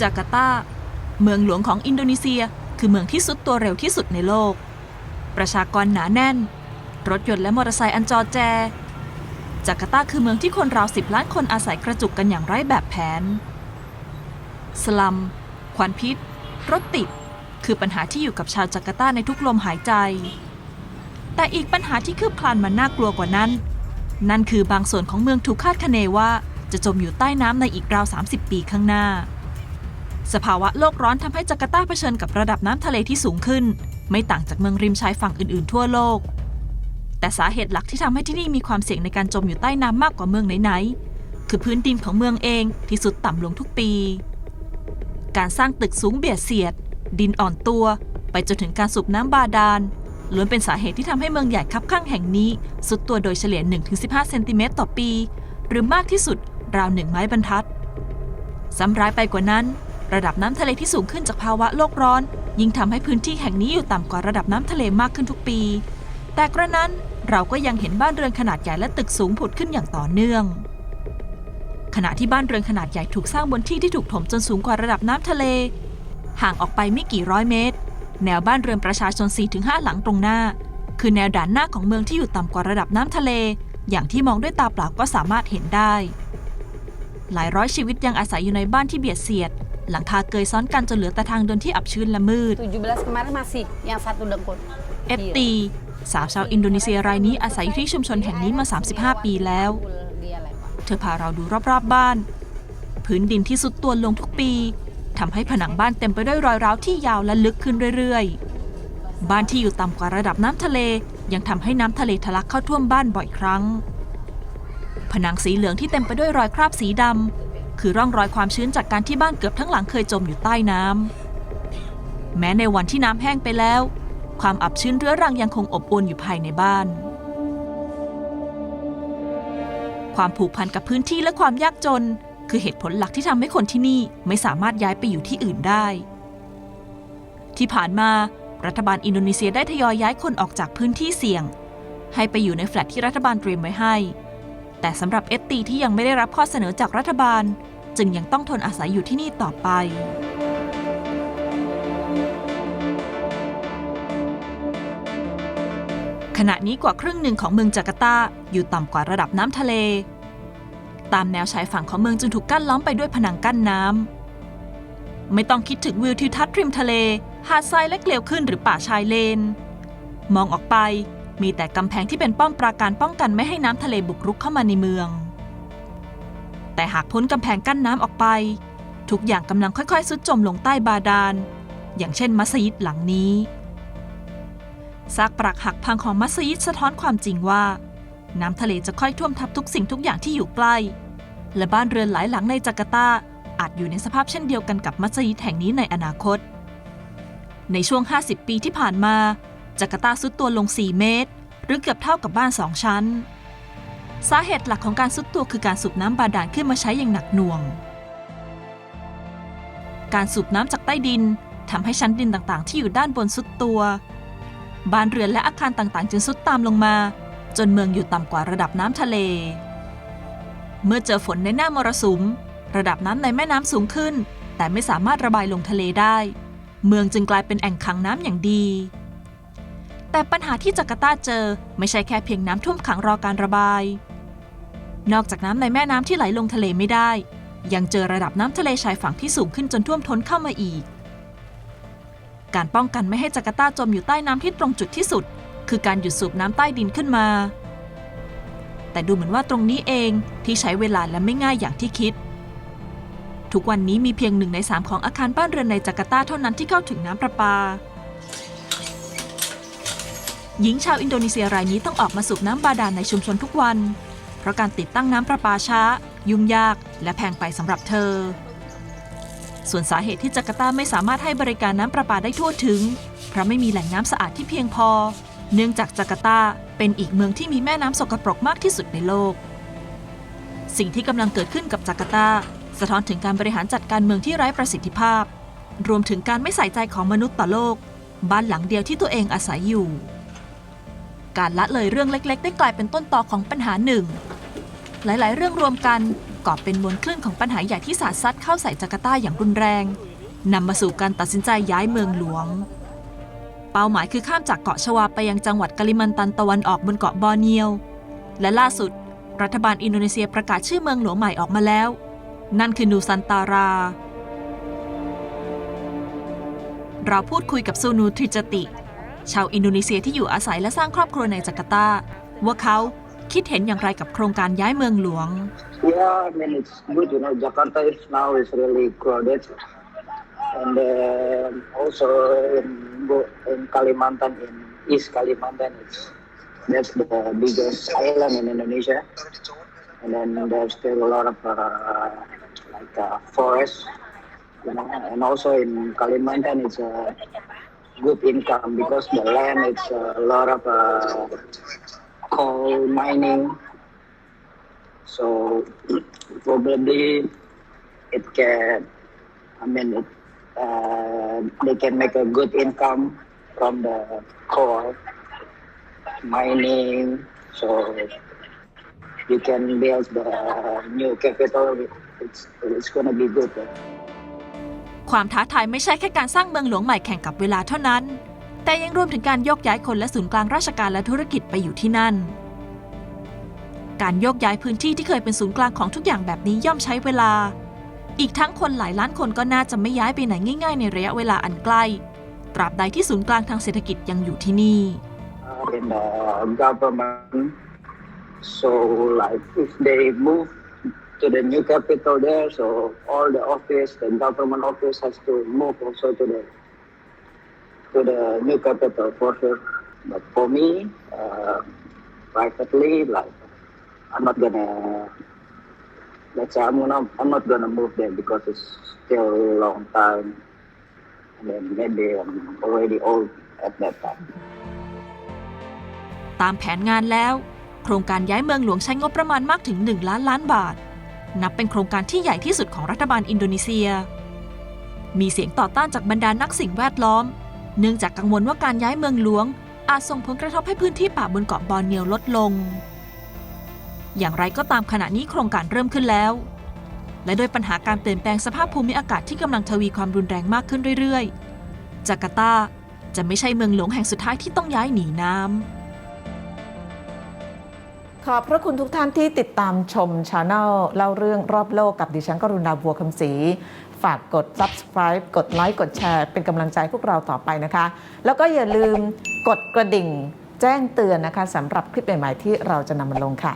จาการ์ตา เมืองหลวงของอินโดนีเซีย คือเมืองที่สุดตัวเร็วที่สุดในโลก ประชากรหนาแน่น รถยนต์และมอเตอร์ไซค์อันจอแจ จาการ์ตาคือเมืองที่คนราวสิบล้านคนอาศัยกระจุกกันอย่างไร้แบบแผน สลัม ควันพิษ รถติด คือปัญหาที่อยู่กับชาวจาการ์ตาในทุกลมหายใจ แต่อีกปัญหาที่คืบคลานมันน่ากลัวกว่านั้น นั่นคือบางส่วนของเมืองถูกคาดคะเนว่าจะจมอยู่ใต้น้ำในอีกราว 30 ปีข้างหน้า สภาวะโลกร้อนทำให้จาการ์ตาเผชิญกับระดับน้ำทะเลที่สูงขึ้น ไม่ต่างจากเมืองริมชายฝั่งอื่นๆ ทั่วโลก แต่สาเหตุหลักที่ทำให้ที่นี่มีความเสี่ยงในการจมอยู่ใต้น้ำมากกว่าเมืองไหนๆคือพื้นดินของเมืองเองที่สุดต่ำลงทุกปี การสร้างตึกสูงเบียดเสียด ดินอ่อนตัว ไปจนถึงการสูบน้ำบาดาลล้วนเป็นสาเหตุที่ทำให้เมืองใหญ่คับข้างแห่งนี้สุดตัวโดยเฉลี่ย 1-15 เซนติเมตรต่อปี หรือมากที่สุดราวหนึ่งไม้บรรทัดซ้ำร้ายไปกว่านั้น ระดับน้ำทะเลที่สูงขึ้นจากภาวะโลกร้อน ยิ่งทำให้พื้นที่แห่งนี้อยู่ต่ำกว่าระดับน้ำทะเลมากขึ้นทุกปี แต่กระนั้นเราก็ยังเห็นบ้านเรือนขนาดใหญ่และตึกสูงผุดขึ้นอย่างต่อเนื่อง ขณะที่บ้านเรือนขนาดใหญ่ถูกสร้างบนที่ที่ถูกถมจนสูงกว่าระดับน้ำทะเล ห่างออกไปไม่กี่ร้อยเมตร แนวบ้านเรือนประชาชน 4-5 หลังตรงหน้า คือแนวด่านหน้าของเมืองที่อยู่ต่ำกว่าระดับน้ำทะเล อย่างที่มองด้วยตาเปล่าก็สามารถเห็นได้ หลายร้อยชีวิตยังอาศัยอยู่ในบ้านที่เบียดเสียด หลังคาเกยซ้อนกันจนเหลือแต่ทางเดินที่อับชื้นและมืด 17 kemarin masih yang satu dengkul. เอฟตีสาวชาวอินโดนีเซียรายนี้อาศัยอยู่ที่ชุมชนแห่งนี้มา 35 ปีแล้ว Dia lewat. เธอพาเราดูรอบๆบ้าน พื้นดินที่สุดตัวลงทุกปีทำให้ผนังบ้านเต็มไปด้วยรอยร้าวที่ยาวและลึกขึ้นเรื่อยๆ บ้านที่อยู่ต่ำกว่าระดับน้ำทะเล ยังทำให้น้ำทะเลทะลักเข้าท่วมบ้านบ่อยครั้ง ผนังสีเหลืองที่เต็มไปด้วยรอยคราบสีดำ คือร่องรอยความชื้นจากการที่บ้านเกือบทั้งหลังเคยจมอยู่ใต้น้ำแม้ในวันที่น้ำแห้งไปแล้ว ความอับชื้นเรื้อรังยังคงอบอวลอยู่ภายในบ้าน ความผูกพันกับพื้นที่และความยากจน คือเหตุผลหลักที่ทำให้คนที่นี่ไม่สามารถย้ายไปอยู่ที่อื่นได้ ที่ผ่านมารัฐบาลอินโดนีเซียได้ทยอยย้ายคนออกจากพื้นที่เสี่ยง ให้ไปอยู่ในแฟลตที่รัฐบาลเตรียมไว้ให้ แต่สำหรับเอสตีที่ยังไม่ได้รับข้อเสนอจากรัฐบาล จึงยังต้องทนอาศัยอยู่ที่นี่ต่อไป ขณะนี้กว่าครึ่งหนึ่งของเมืองจาการ์ตาอยู่ต่ำกว่าระดับน้ำทะเล ตามแนวชายฝั่งของเมืองจึงถูกกั้นล้อมไปด้วยผนังกั้นน้ำไม่ต้องคิดถึงวิวทิวทัศน์ริมทะเล หาดทรายและเกลียวขึ้นหรือป่าชายเลน มองออกไป มีแต่กำแพงที่เป็นป้อมปราการป้องกันไม่ให้น้ำทะเลบุกรุกเข้ามาในเมือง แต่หากพ้นกำแพงกั้นน้ำออกไป ทุกอย่างกำลังค่อยๆ สุดจมลงใต้บาดาล อย่างเช่นมัสยิดหลังนี้ซากปรักหักพังของมัสยิดสะท้อนความจริงว่า น้ำทะเลจะค่อยท่วมทับทุกสิ่งทุกอย่างที่อยู่ใกล้ และบ้านเรือนหลายหลังในจาการ์ตาอาจอยู่ในสภาพเช่นเดียวกันกับมัสยิดแห่งนี้ในอนาคต ในช่วง 50 ปีที่ผ่านมา จาการ์ตาซุดตัวลง 4 เมตร หรือเกือบเท่ากับบ้านสองชั้น สาเหตุหลักของการซุดตัวคือการสูบน้ำบาดาลขึ้นมาใช้อย่างหนักหน่วง การสูบน้ำจากใต้ดินทำให้ชั้นดินต่างๆ ที่อยู่ด้านบนซุดตัว บ้านเรือนและอาคารต่างๆ จึงสุดตามลงมา จนเมืองอยู่ต่ำกว่าระดับน้ำทะเล เมื่อเจอฝนในหน้ามรสุม ระดับน้ำในแม่น้ำสูงขึ้น แต่ไม่สามารถระบายลงทะเลได้ เมืองจึงกลายเป็นแอ่งขังน้ำอย่างดี แต่ปัญหาที่จาการ์ตาเจอไม่ใช่แค่เพียงน้ำท่วมขังรอการระบาย นอกจากน้ำในแม่น้ำที่ไหลลงทะเลไม่ได้ ยังเจอระดับน้ำทะเลชายฝั่งที่สูงขึ้นจนท่วมท้นเข้ามาอีก การป้องกันไม่ให้จาการ์ตาจมอยู่ใต้น้ำที่ตรงจุดที่สุด คือการหยุดสูบน้ำใต้ดินขึ้นมา แต่ดูเหมือนว่าตรงนี้เองที่ใช้เวลาและไม่ง่ายอย่างที่คิด ทุกวันนี้มีเพียงหนึ่งในสามของอาคารบ้านเรือนในจาการ์ตาเท่านั้นที่เข้าถึงน้ำประปา หญิงชาวอินโดนีเซียรายนี้ต้องออกมาสูบน้ำบาดาลในชุมชนทุกวัน เพราะการติดตั้งน้ำประปาช้า ยุ่งยาก และแพงไปสำหรับเธอ ส่วนสาเหตุที่จาการ์ตาไม่สามารถให้บริการน้ำประปาได้ทั่วถึง เพราะไม่มีแหล่งน้ำสะอาดที่เพียงพอ เนื่องจากจาการ์ตาเป็นอีกเมืองที่มีแม่น้ำสกปรกมากที่สุดในโลก สิ่งที่กำลังเกิดขึ้นกับจาการ์ตา สะท้อนถึงการบริหารจัดการเมืองที่ไร้ประสิทธิภาพ รวมถึงการไม่ใส่ใจของมนุษย์ต่อโลก บ้านหลังเดียวที่ตัวเองอาศัยอยู่ การละเลยเรื่องเล็ก ๆ ได้กลายเป็นต้นตอของปัญหาหนึ่ง หลาย ๆ เรื่องรวมกันก่อเป็นมวลคลื่นของปัญหาใหญ่ที่สาดซัดเข้าใส่จาการ์ตาอย่างรุนแรงนำมาสู่การตัดสินใจย้ายเมืองหลวง เป้าหมายคือข้ามจากเกาะชวาไปยังจังหวัดกาลิมันตันตะวันออกบนเกาะบอร์เนียว และล่าสุด รัฐบาลอินโดนีเซียประกาศชื่อเมืองหลวงใหม่ออกมาแล้ว นั่นคือนูซันตารา เราพูดคุยกับซูนูทริจติ ชาวอินโดนีเซียที่อยู่อาศัยและสร้างครอบครัวในจาการ์ตา ว่าเขาคิดเห็นอย่างไรกับโครงการย้ายเมืองหลวง Yeah, I mean it's good. You know, Jakarta is now is really crowded, and uh, also in in Kalimantan, in East Kalimantan, it's that's the biggest island in Indonesia, and then there's still a lot of uh, like uh, forest, you know, and also in Kalimantan, it's a good income because the land it's a lot of uh, coal mining. So probably it can, I mean, it, uh, they can make a good income from the coal mining. So you can build the new capital. It's it's gonna be good. ความท้าทายไม่ใช่แค่การสร้างเมืองหลวงใหม่แข่งกับเวลาเท่านั้น แต่ยังรวมถึงการโยกย้ายคนและศูนย์กลางราชการและธุรกิจไปอยู่ที่นั่น การโยกย้ายพื้นที่ที่เคยเป็นศูนย์กลางของทุกอย่างแบบนี้ย่อมใช้เวลา อีกทั้งคนหลายล้านคนก็น่าจะไม่ย้ายไปไหนง่าย ๆ ในระยะเวลาอันใกล้ ตราบใดที่ศูนย์กลางทางเศรษฐกิจยังอยู่ที่นี่ uh, in the government. So like if they move to the new capital there, so all the office, the government office has to move also to the to the new capital for sure. But for me, uh, privately, like I'm not gonna. Let's say I'm gonna, I'm not gonna move there because it's still a long time, and then maybe I'm already old at that time. ตามแผนงานแล้ว โครงการย้ายเมืองหลวงใช้งบประมาณมากถึง 1 ล้านล้านบาท นับเป็นโครงการที่ใหญ่ที่สุดของรัฐบาลอินโดนีเซีย มีเสียงต่อต้านจากบรรดานักสิ่งแวดล้อม เนื่องจากกังวลว่าการย้ายเมืองหลวง อาจส่งผลกระทบให้พื้นที่ป่าบนเกาะบอร์เนียวลดลง อย่างไรก็ตามขณะนี้โครงการเริ่มขึ้นแล้ว และโดยปัญหาการเปลี่ยนแปลงสภาพภูมิอากาศที่กำลังทวีความรุนแรงมากขึ้นเรื่อยๆจาการ์ตาจะไม่ใช่เมืองหลวงแห่งสุดท้ายที่ต้องย้ายหนีน้ำ ขอบพระคุณทุกท่านที่ติดตามชมชาแนลเล่าเรื่องรอบโลกกับดิฉันกรุณาบัวคำศรีฝากกด subscribe กดไลค์กดแชร์ เป็นกำลังใจพวกเราต่อไปนะคะ แล้วก็อย่าลืมกดกระดิ่งแจ้งเตือนนะคะสำหรับคลิปใหม่ๆที่เราจะนำมาลงค่ะ